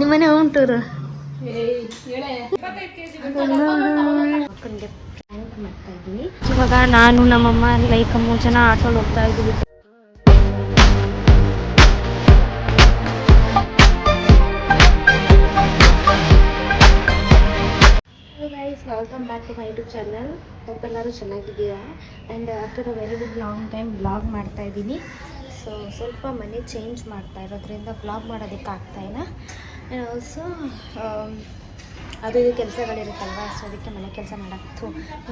ನಿಮ್ಮನೆ home tour ಮಾಡ್ತಾ ಇದ್ವಿ ಇವಾಗ ನಾನು ನಮ್ಮಮ್ಮ ಲೈಕ್ ಮೂರು ಜನ ಆಟೋಲ್ಲಿ ಹೋಗ್ತಾ ಇದ್ದೀವಿ. Welcome back to my YouTube channel ಎಲ್ಲರೂ ಚೆನ್ನಾಗಿದ್ದೀರಾ? And after a very big long time blog ಮಾಡ್ತಾ ಇದ್ದೀನಿ. ಸೊ ಸ್ವಲ್ಪ ಮನೆ ಚೇಂಜ್ ಮಾಡ್ತಾ ಇರೋದ್ರಿಂದ ಬ್ಲಾಗ್ ಮಾಡೋದಕ್ಕೆ ಆಗ್ತಾಯಿಲ್ಲ ಆ್ಯಂಡ್ ಆಲ್ಸೋ ಅದು ಇದು ಕೆಲಸಗಳಿರುತ್ತಲ್ವ? ಸೊ ಅದಕ್ಕೆ ಮನೆ ಕೆಲಸ ಮಾಡೋಕ್ಕೂ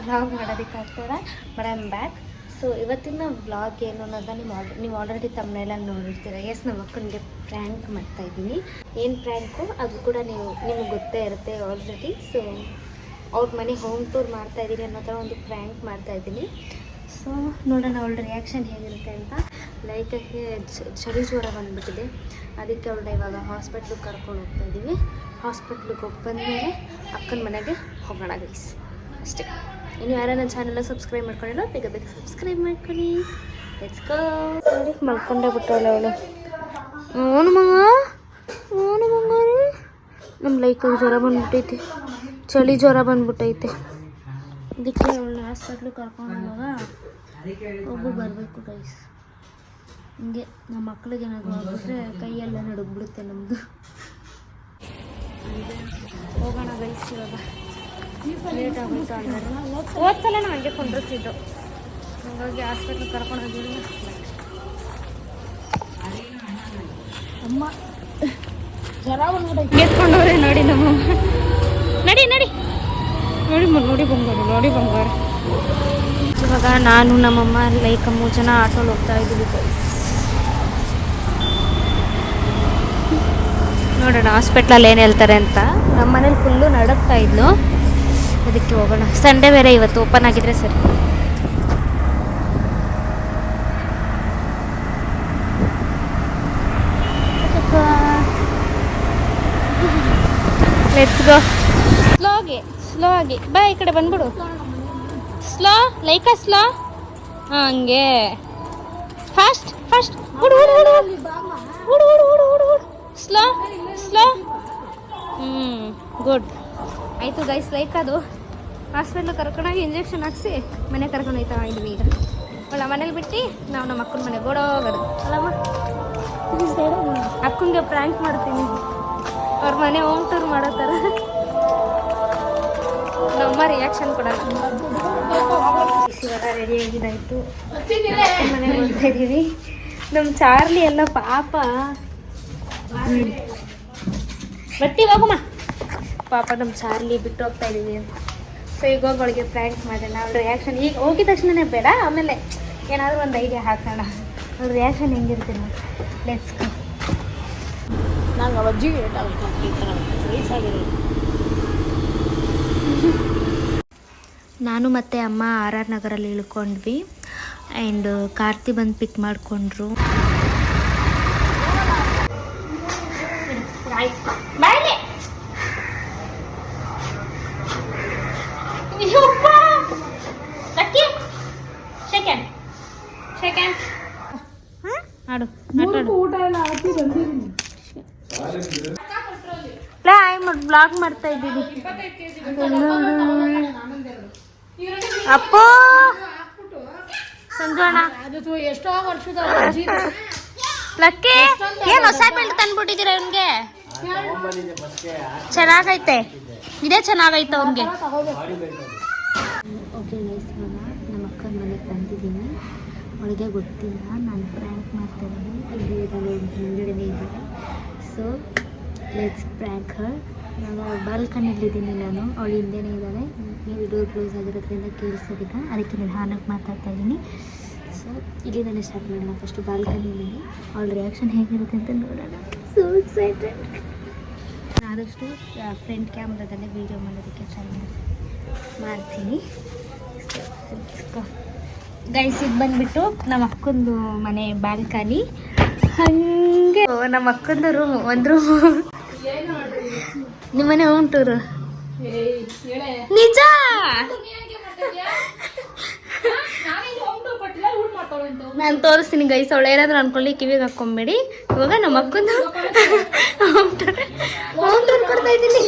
ಬ್ಲಾಗ್ ಮಾಡೋದಕ್ಕೆ ಆಗ್ತಾರೆ but I am back so ಇವತ್ತಿನ ವ್ಲಾಗ್ ಏನು ಅನ್ನೋದನ್ನ ನೀವು ಆಲ್ ನೀವು ಆಲ್ರೆಡಿ ತಮ್ಮನೆಲ್ಲ ನೋಡಿರ್ತೀರ. ಎಸ್ ನಮ್ಮ ಅಕ್ಕನಿಗೆ ಪ್ರ್ಯಾಂಕ್ ಮಾಡ್ತಾ ಇದ್ದೀನಿ. ಏನು ಪ್ರ್ಯಾಂಕು ಅದು ಕೂಡ ನೀವು, ನಿಮಗೆ ಗೊತ್ತೇ ಇರುತ್ತೆ ಆಲ್ರೆಡಿ ಸೊ ಅವ್ರ ಮನೆ ಹೋಮ್ ಟೂರ್ ಮಾಡ್ತಾ ಇದ್ದೀನಿ ಅನ್ನೋ ಥರ ಒಂದು ಪ್ರ್ಯಾಂಕ್ ಮಾಡ್ತಾ ಇದ್ದೀನಿ. ಸೊ ನೋಡೋಣ ಅವಳ ರಿಯಾಕ್ಷನ್ ಹೇಗಿರುತ್ತೆ ಅಂತ. ಲೈಕಕ್ಕೆ ಚಳಿ ಜ್ವರ ಬಂದುಬಿಟ್ಟಿದೆ. ಅದಕ್ಕೆ ಅವಳನ್ನ ಇವಾಗ ಹಾಸ್ಪಿಟ್ಲಿಗೆ ಕರ್ಕೊಂಡು ಹೋಗ್ತಾ ಇದ್ದೀವಿ ಹಾಸ್ಪಿಟ್ಲಿಗೆ ಹೋಗಿ ಬಂದಮೇಲೆ ಅಕ್ಕನ ಮನೆಗೆ ಹೋಗೋಣ ಗೈಸ್ ಅಷ್ಟೇ. ಇನ್ನು ಯಾರನ್ನ ನನ್ನ ಚಾನಲ್ ಸಬ್ಸ್ಕ್ರೈಬ್ ಮಾಡ್ಕೊಂಡಿಲ್ಲ ಬೇಗ ಬೇಗ ಸಬ್ಸ್ಕ್ರೈಬ್ ಮಾಡ್ಕೊಳ್ಳಿ. ಲೆಟ್ಸ್ ಗೋ ನೋಡಿ ಮಲ್ಕೊಂಡೇ ಬಿಟ್ಟವಳೆ ಅವಳು. ಅವನು ಮಗ? ಅವನು ಮಗ ನಮ್ಮ ಲೈಕಾಗಿ ಜ್ವರ ಬಂದ್ಬಿಟ್ಟೈತೆ. ಚಳಿ ಜ್ವರ ಬಂದ್ಬಿಟ್ಟೈತೆ. ಅದಕ್ಕೆ ಅವಳು ಹಾಸ್ಪಿಟ್ಲಿಗೆ ಕರ್ಕೊಂಡು ಹೋಗುವಾಗ ಒಬ್ಬ ಬರಬೇಕು ಗೈಸ್ ಹಿಂಗೆ ನಮ್ಮ ಮಕ್ಳಿಗೆ ಏನಾದರೂ ಆಗ್ಬಿಟ್ರೆ ಕೈಯೆಲ್ಲ ನಡುಗ್ಬಿಡುತ್ತೆ ನಮ್ಮದು ಹೋಗೋಣ ಇವಾಗ. ಲೇಟ್ ಆಗೋಯ್ತು ಅಂದರೆ ನಾವು ಹಂಗೆ ಕೊಂಡಿರ್ತಿದ್ದು ಹಂಗಾಗಿ ಹಾಸ್ಪಿಟ್ಲಿಗೆ ಕರ್ಕೊಂಡು ಹೋಗಿಲ್ಲ. ಅಮ್ಮ. ಜ್ವರ ನೋಡಿ ನಮ್ಮ ನಡಿ ನಡಿ. ನೋಡಿ ನೋಡಿ ಬಂಗಾರ ನೋಡಿ ಬಂಗಾರ. ಇವಾಗ ನಾನು, ನಮ್ಮಮ್ಮ ಲೈಕ್ ಮೂರು ಜನ ಆಟೋಲ್ಲಿ ಹೋಗ್ತಾ ಇದ್ದೀವಿ ನೋಡೋಣ ಹಾಸ್ಪಿಟ್ಲಲ್ಲಿ ಏನು ಹೇಳ್ತಾರೆ ಅಂತ? ನಮ್ಮ ಮನೇಲಿ ಫುಲ್ಲು ನಡಕ್ತಾ ಇದ್ಲು. ಅದಕ್ಕೆ ಹೋಗೋಣ. ಸಂಡೇ ಬೇರೆ ಇವತ್ತು ಓಪನ್ ಆಗಿದ್ರೆ ಸರಿ. ಲೆಟ್ಸ್ ಗೋ ಸ್ಲೋ ಆಗಿ ಸ್ಲೋ ಆಗಿ ಬಾ ಈ ಕಡೆ ಬಂದ್ಬಿಡು. ಸ್ಲೋ ಲೈಕ ಸ್ಲೋ ಹಂಗೆ. ಫಾಸ್ಟ್ ಫಾಸ್ಟ್ ಹುಡು ಹುಡು ಹುಡು ಹುಡು ಹುಡು ಹುಡು ಹುಡು ಸ್ಲೋ ಸ್ಲೋ ಹ್ಞೂ ಗುಡ್ ಆಯಿತು ಗೈಸ್ ಲೈಕ್ ಅದು. ಹಾಸ್ಪಿಟ್ಲ್ ಕರ್ಕೊಂಡೋಗಿ ಇಂಜೆಕ್ಷನ್ ಹಾಕ್ಸಿ, ಮನೆ ಕರ್ಕೊಂಡು ಹೋಯ್ತಾ ಇದ್ವಿ ಈಗ. ಅವಳ ಮನೇಲಿ ಬಿಟ್ಟು ನಾವು ನಮ್ಮ ಅಕ್ಕನ ಮನೆಗೆ ಓಡೋಗೋದು ಅಲ್ಲಮ್ಮ? ಅಕ್ಕನಿಗೆ ಪ್ರ್ಯಾಂಕ್ ಮಾಡ್ತೀನಿ. ಅವ್ರ ಮನೆ ಹೋಮ್ ಟೂರ್ ಮಾಡೋ ಥರ. ನಮ್ಮ ರಿಯಾಕ್ಷನ್ ಇವಾಗ ರೆಡಿ ಆಗಿದ್ದಾಯ್ತು. ಮನೆಗೆ ಹೋಗ್ತಾ ಇದ್ದೀವಿ ನಮ್ಮ ಚಾರ್ಲಿ ಎಲ್ಲ ಪಾಪ. ಬರ್ತೀವಿ ಹೋಗಮ್ಮ ಪಾಪ ನಮ್ಮ ಚಾರ್ಲಿ ಬಿಟ್ಟು ಹೋಗ್ತಾ ಇದ್ದೀವಿ ಅಂತ. ಸೊ ಈಗ ಹೋಗಿ ಅವಳಿಗೆ ಪ್ರ್ಯಾಂಕ್ ಮಾಡೋಣ. ಅವ್ರ ರಿಯಾಕ್ಷನ್ ಈಗ ಹೋಗಿದ ತಕ್ಷಣನೇ ಬೇಡ. ಆಮೇಲೆ ಏನಾದರೂ ಒಂದು ಐಡಿಯಾ ಹಾಕೋಣ. ಅವ್ರ ರಿಯಾಕ್ಷನ್ ಹೆಂಗಿರುತ್ತೆ ನೋಡಿ. ಲೆಟ್ಸ್ ನಂಗೆ ಅಜ್ಜಿಗೆ ವಯಸ್ಸಾಗಿರೋದು ನಾನು ಮತ್ತು ಅಮ್ಮ ಆರ್ ಆರ್ ನಗರಲ್ಲಿ ಇಳ್ಕೊಂಡ್ವಿ. ಆ್ಯಂಡ್ ಕಾರ್ತಿ ಬಂದು ಪಿಕ್ ಮಾಡಿಕೊಂಡ್ರು. ಆಡು ಬ್ಲಾಗ್ ಮಾಡ್ತಾ ಇದ್ದೀವಿ. ಅಪ್ಪು! ಸಂಜೋಣ. ಅದು ಎಷ್ಟೋ ವರ್ಷದ ಲಕ್ಕಿ ಏನು ಹೊಸ ಬೆಲ್ಟ್ ತಂದ್ಬಿಟ್ಟಿದ್ದೀರಾ ಇವನ್ಗೆ? ಚೆನ್ನಾಗೈತೆ. ಇದೇ ಚೆನ್ನಾಗೈತೆ ಅವನಿಗೆ ಓಕೆ ನೈಸ್ ಇವಾಗ ನಮ್ಮ ಅಕ್ಕನ ಮನೆಗೆ ಬಂದಿದ್ದೀನಿ ಅವಳಿಗೆ ಗೊತ್ತಿಲ್ಲ. ನಾನು ಪ್ರ್ಯಾಂಕ್ ಮಾಡ್ತಾಯಿದ್ದೀನಿ ಇಲ್ಲಿ ಇದ್ದಾಳೆ ಹಿಂದ್ಗಡೆನೇ ಇದ್ದಾಳೆ ಸೊ ಲೆಟ್ಸ್ ಪ್ರ್ಯಾಂಕ್ ಹರ್ ನಾನು ಬಾಲ್ಕನಿಲಿದ್ದೀನಿ ನಾನು. ಅವಳು ಹಿಂದೆನೇ ಇದ್ದಾಳೆ. ನೀವು ಡೋರ್ ಕ್ಲೋಸ್ ಆಗಿರೋದ್ರಿಂದ ಕೇಳಿಸೋದಿಲ್ಲ. ಅದಕ್ಕೆ ನಿಧಾನಕ್ಕೆ ಮಾತಾಡ್ತಾ ಇದ್ದೀನಿ. ಸೊ ನಾನು ಸ್ಟಾರ್ಟ್ ಮಾಡೋಣ. ಫಸ್ಟು ಬಾಲ್ಕನಿಯಲ್ಲಿ ಅವಳ ರಿಯಾಕ್ಷನ್ ಹೇಗಿರುತ್ತೆ ಅಂತ ನೋಡೋಣ. ಸೊ ಎಕ್ಸೈಟೆಡ್ ಆದಷ್ಟು ಫ್ರಂಟ್ ಕ್ಯಾಮ್ರಾದಲ್ಲೇ ವೀಡಿಯೋ ಮಾಡೋದಕ್ಕೆ ಟ್ರೈ ಮಾಡ್ತೀನಿ. ಗೈಸ್ ಇದು ಬಂದ್ಬಿಟ್ಟು ನಮ್ಮ ಅಕ್ಕಂದು ಮನೆ ಬಾಲ್ಕನಿ ಹಂಗೆ. ನಮ್ಮ ಅಕ್ಕಂದು ರೂಮ್ ಒಂದು ರೂಮು ನಿಮ್ಮನೆ ಹೋಮ್ ಟೂರು ನಿಜ? ನಾನು ತೋರಿಸ್ತೀನಿ ಗೈಸ್ ಅವಳು ಏನಾದರೂ ಅನ್ಕೊಳ್ಳಿ, ಕಿವಿಗೆ ಹಾಕ್ಕೊಂಬೇಡಿ ಇವಾಗ ನಮ್ಮ ಅಕ್ಕಂದು ಹೋಮ್ ಟೂರ್ ಕೊಡ್ತಾ ಇದ್ದೀನಿ.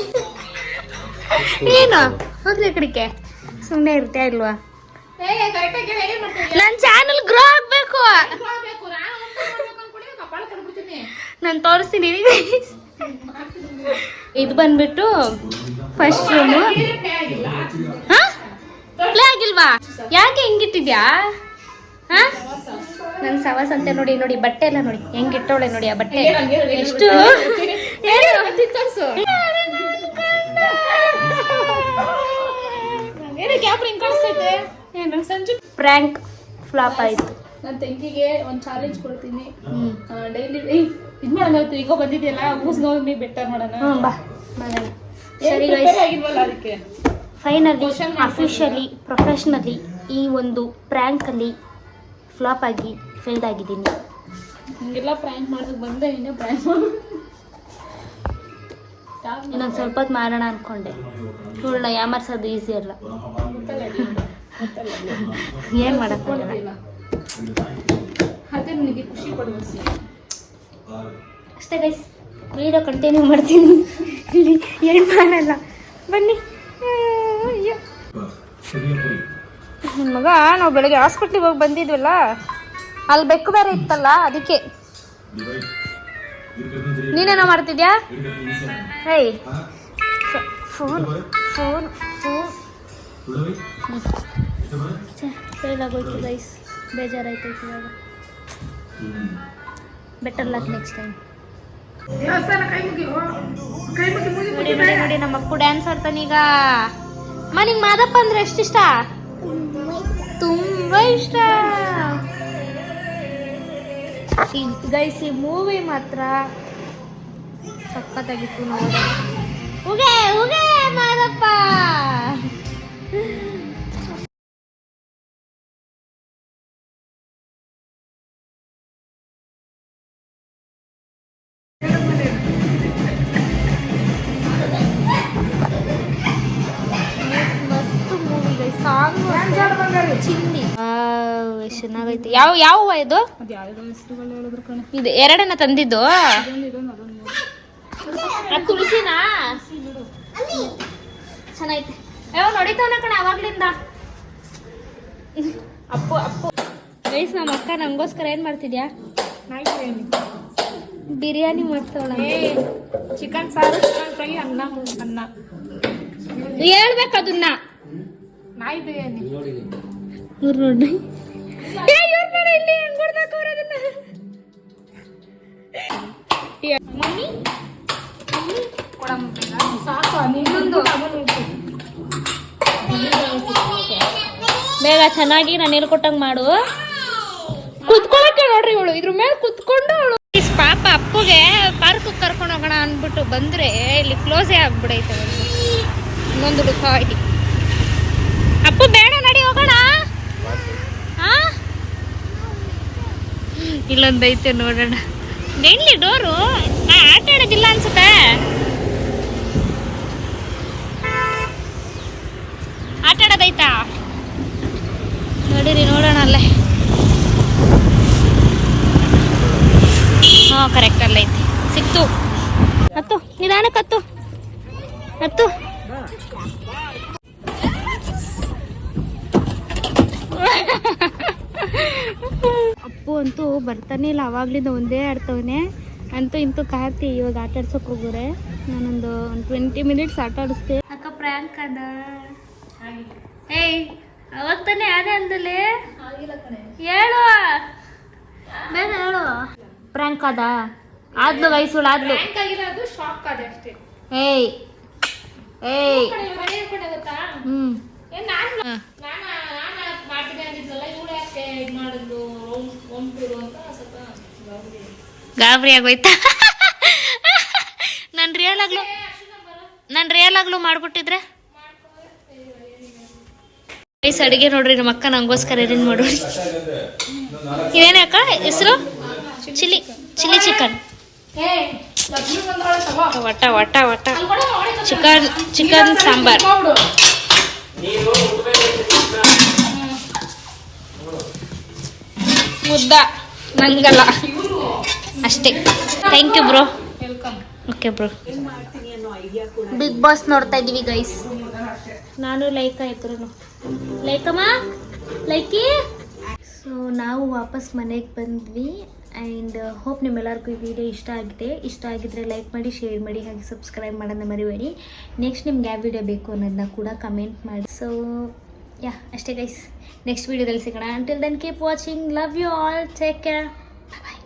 ಏನು? ಹೋಗ್ಲಿ ಕಡಿಕೆ ಸುಮ್ಮನೆ ಇರ್ತೀಯ ಇಲ್ವಾ? ನನ್ನ ಚಾನಲ್ ಗ್ರೋ ಆಗ್ಬೇಕು. ನಾನು ತೋರಿಸ್ತೀನಿ. ಇದು ಬಂದ್ಬಿಟ್ಟು ಫಸ್ಟ್ ರೂಮು ಪ್ಲೇ ಆಗಿಲ್ವಾ? ಯಾಕೆ ಹೆಂಗಿಟ್ಟಿದ್ಯಾ? ಹಾ? ನನ್ನ ಸವಾಸ್ ಅಂತ ನೋಡಿ ನೋಡಿ ಬಟ್ಟೆ ಎಲ್ಲ ನೋಡಿ. ಹೆಂಗಿಟ್ಟವಳೆ ನೋಡಿ ಆ ಬಟ್ಟೆ. ಎಷ್ಟು? ಏನು ಸಂಜು? ಪ್ರ್ಯಾಂಕ್ ಫ್ಲಾಪ್ ಆಯ್ತು. ನನ್ನ ತಂಗಿಗೆ ಒಂದು ಚಾಲೆಂಜ್ ಕೊಡ್ತೀನಿ. ಡೈಲಿ ಇದು ಮಾಡೋಣ ಈಗ ಬಂದಿದೆಯಲ್ಲ ಮುಗಿಸ್ಕೊಂಡು ಬೆಟ್ಟರ್ ಮಾಡೋಣ. ಬಾ. ಸರಿ ಆಗಿಲ್ವಲ್ಲ ಅದಕ್ಕೆ? ಫೈನಲಿ ಅಫಿಷಿಯಲಿ ಪ್ರೊಫೆಷ್ನಲಿ ಈ ಒಂದು ಪ್ರ್ಯಾಂಕಲ್ಲಿ ಫ್ಲಾಪ್ ಆಗಿ ಫೇಲ್ ಆಗಿದ್ದೀನಿ. ಹಿಂಗೆಲ್ಲ ಪ್ರ್ಯಾಂಕ್ ಮಾಡೋದಕ್ಕೆ ಬಂದೆ ಇನ್ನೇ ಪ್ರ್ಯಾಂಕ್ ಇನ್ನೊಂದು ಸ್ವಲ್ಪ ಹೊತ್ತು ಮಾಡೋಣ ಅನ್ಕೊಂಡೆ. ಇವಳನ್ನ ಯಾಮರ್ಸೋದು ಈಸಿ ಅಲ್ಲ. ಏನು ಮಾಡೋಕ್ಕಾಗಲ್ಲ ಅದೇ ನನಗೆ ಖುಷಿ ಅಷ್ಟೇ ಗೈಸ್ ವಿಡಿಯೋ ಕಂಟಿನ್ಯೂ ಮಾಡ್ತೀನಿ. ಇಲ್ಲಿ ಏನು ಮಾಡಲ್ಲ. ಬನ್ನಿ. ಅಯ್ಯೋ. ನನ್ನ ಮಗ ನಾವು ಬೆಳಗ್ಗೆ ಹಾಸ್ಪಿಟ್ಲಿಗೆ ಹೋಗಿ ಬಂದಿದ್ವಲ್ಲ ಅಲ್ಲಿ ಬೆಕ್ಕು ಬೇರೆ ಇತ್ತಲ್ಲ ಅದಕ್ಕೆ. ನೀನೇನೋ ಮಾಡ್ತಿದ್ಯಾ? Hey phone phone phone. Fail ಆಗೋಯ್ತು ಗೈಸ್ ಬೇಜಾರಾಯ್ತೈತೆ ಇವಾಗ. ಬೆಟರ್ ಲಕ್ ನೆಕ್ಸ್ಟ್ ಟೈಮ್ ನೋಡಿ ನೋಡಿ ನೋಡಿ ನಮ್ಮ ಅಪ್ಪು ಡ್ಯಾನ್ಸ್ ಆಡ್ತಾನೀಗ ಮನಿಗೆ ಮಾದಪ್ಪ ಅಂದ್ರೆ ಎಷ್ಟು ಇಷ್ಟ? ತುಂಬಾ ಇಷ್ಟ. ಗೈಸ್ ಈ ಮೂವಿ ಮಾತ್ರ ಸಕ್ಕತ್ತಾಗಿತ್ತು ನೋಡಿ. ಹೋಗೇ ಉಗೆ ಮಾದಪ್ಪ. ಚೆನ್ನಾಗೈತೆ ಯಾವ ಯಾವ ಹೂವ ಇದು? ಇದು ಎರಡನ್ನ ತಂದಿದ್ದು? ಅದು ತುಳಸಿನಾ? ಚೆನ್ನಾಗೈತೆ. ಯಾವ ನೋಡಿತವನ ಕಣ ಅವಾಗ್ಲಿಂದ? ಅಪ್ಪು ಅಪ್ಪು. ಗೈಸ್ ನಮ್ಮ ಅಕ್ಕ ನಂಗೋಸ್ಕರ ಏನ್ ಮಾಡ್ತಿದ್ಯಾ? ನಾಯಿ ಬಿರಿಯಾನಿ. ಬಿರಿಯಾನಿ ಮಾಡ್ತಾವಳ. ಏ ಚಿಕನ್ ಸಾರು ಚಿಕನ್ ಫ್ರೈ ಅನ್ನ ಅನ್ನ. ಹೇಳ್ಬೇಕು ಅದನ್ನ. ನಾಯಿ ಬಿರಿಯಾನಿ. ನೋಡಿ. ಬೇಗ ಚೆನ್ನಾಗಿ ನಾನು ಹೇಳ್ಕೊಟ್ಟಂಗ್ ಮಾಡು. ಕುತ್ಕೊಳಕ್ಕೆ ನೋಡ್ರಿ ಇವಳು. ಇದ್ರ ಮೇಲೆ ಕುತ್ಕೊಂಡು ಅವಳು. ಪಾಪ ಅಪ್ಪಗೆ ಪಾರ್ಕ್ ಕರ್ಕೊಂಡು ಹೋಗೋಣ ಅಂದ್ಬಿಟ್ಟು ಬಂದ್ರೆ ಇಲ್ಲಿ ಕ್ಲೋಸೇ ಆಗ್ಬಿಡೈತೆ ಇನ್ನೊಂದು ಹುಡುಕ ಐತಿ ಅಪ್ಪು ಬೇಡ ನಡಿ ಹೋಗೋಣ. ಹಾ ಇಲ್ಲೊಂದೈತೆ ನೋಡೋಣ. ಎಲ್ಲಿ ಡೋರು ನಾ ಆಟ ಆಡೋದಿಲ್ಲ ಅನ್ಸುತ್ತೆ ಆಟ ಆಡೋದೈತಾ ನಡೀರಿ ನೋಡೋಣ ಅಲ್ಲೇ ಹಾಂ ಕರೆಕ್ಟ್ ಅಲ್ಲ ಐತಿ ಸಿಕ್ತು ಹತ್ತು ನಿಧಾನಕ್ಕೆ ಹತ್ತು ಹತ್ತು ಅಪ್ಪು ಅಂತೂ ಬರ್ತಾನೆ ಇಲ್ಲ ಅವಾಗ್ಲಿಂದ ಒಂದೇ ಆಡ್ತವನೆ. ಅಂತೂ ಇಂತೂ ಕಾರ್ತಿ ಇವಾಗ ಆಟ ಆಡ್ಸೋಕೆ ಹೋಗೋರೆ ನಾನೊಂದು ಒಂದು ಟ್ವೆಂಟಿ ಮಿನಿಟ್ಸ್ ಆಟ ಆಡಿಸ್ತೆ ಅಕ್ಕ ಪ್ರ್ಯಾಂಕ್ ಅದ ಏಯ್ ಅವಾಗ ತಾನೇ ಆನೆ ಅಂದಲ್ಲಿ ಆಗಿಲ್ಲ ಕಣೆ. ಹೇಳು ಬೇಗ ಹೇಳು ಪ್ರ್ಯಾಂಕ್ ಅದ ಆದ್ಲು ವಯಸ್ಸುಳು ಆದ್ಲು. ಶಾಕ್ ಆದೆ ಅಷ್ಟೇ. ಏಯ್ ಏಯ್. ಹ್ಮ್. ಗಾಬರಿ. ಆಗೋಯ್ತಾ? ನಾನು ರಿಯಲ್ ಆಗ್ಲು ನಾನು ರಿಯಲ್ ಆಗ್ಲು ಮಾಡ್ಬಿಟ್ಟಿದ್ರೆ? ಐಸ್ ಅಡಿಗೆ ನೋಡ್ರಿ ನಮ್ಮ ಅಕ್ಕ ನಂಗೋಸ್ಕರ ಅರೇಂಜ್ ಮಾಡೋರಿ. ಅಕ್ಕ ಹೆಸರು? Chilli chilli chicken. ತಗೋ. ವಟ ವಟ ಚಿಕನ್ ಚಿಕನ್ ಸಾಂಬಾರ್. ಮುದ್ದ. ನನಗಲ್ಲ ಅಷ್ಟೇ. Thank you bro welcome okay bro Bigg Boss ನೋಡ್ತಾ ಇದೀವಿ ಗೈಸ್ ನಾನು ಲೈಕ್ ಇದ್ರು ಲೈಕಮ್ಮ? ಲೈಕಿ? ಸೊ ನಾವು ವಾಪಸ್ ಮನೆಗೆ ಬಂದ್ವಿ. ಆ್ಯಂಡ್ ಹೋಪ್ ನಿಮ್ಮೆಲ್ಲರಿಗೂ ಈ ವಿಡಿಯೋ ಇಷ್ಟ ಆಗಿದೆ. ಇಷ್ಟ ಆಗಿದ್ದರೆ ಲೈಕ್ ಮಾಡಿ ಶೇರ್ ಮಾಡಿ, ಹಾಗೆ ಸಬ್ಸ್ಕ್ರೈಬ್ ಮಾಡೋದನ್ನ ಮರಿಬೇಡಿ. ನೆಕ್ಸ್ಟ್ ನಿಮ್ಗೆ ಯಾವ ವಿಡಿಯೋ ಬೇಕು ಅನ್ನೋದನ್ನ ಕೂಡ ಕಮೆಂಟ್ ಮಾಡಿ. ಸೊ ಯಾ ಅಷ್ಟೇ ಗೈಸ್ ನೆಕ್ಸ್ಟ್ ವಿಡಿಯೋದಲ್ಲಿ ಸಿಗೋಣ. Until then keep watching love you all take care bye